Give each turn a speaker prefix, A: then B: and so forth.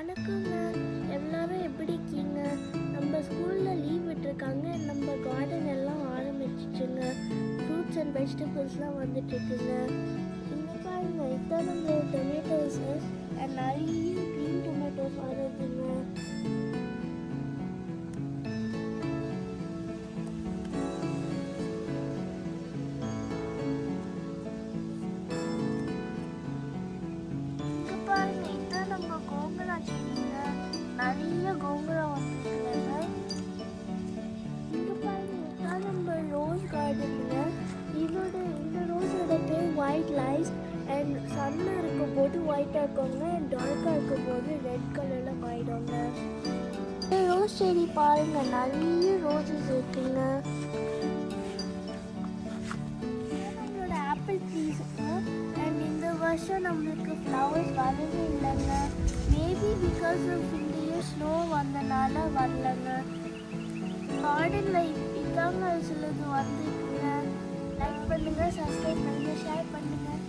A: வணக்கங்க. எல்லாரும் எப்படி இருக்கீங்க? நம்ம ஸ்கூலில் லீவ் விட்டுருக்காங்க. நம்ம கார்டன் எல்லாம் ஆரம்பிச்சிச்சுங்க. Fruits and வெஜிடபிள்ஸ்லாம் வந்துட்டுருக்குங்க. இங்கே பாருங்க நம்ம டொமேட்டோஸ் நிறைய க்ரீன் டொமேட்டோஸ் வருதுங்க இதோட இந்த ரோஸோட பேர் ஒயிட் லைஸ் அண்ட் சன்னில் இருக்கும் போது ஒயிட்டாக இருக்கவங்க அண்ட் டார்க்காக இருக்கும் போது ரெட் கலரில் மாறிடுங்க. இந்த ரோஸ் செடி பாருங்க நிறைய ரோஸஸ் இருக்குங்க. நம்மளோட ஆப்பிள் ட்ரீஸ் அண்ட் இந்த வருஷம் நம்மளுக்கு ஃப்ளவர்ஸ் வரவே இல்லைங்க. மேபி பிகாஸ் ஆஃப் இந்த ஸ்னோ வந்தனால வரலங்க. கார்டனில் இதாங்க சப்ஸ்கிரைப் பண்ணுங்கள் ஷேர் பண்ணுங்கள் பாய்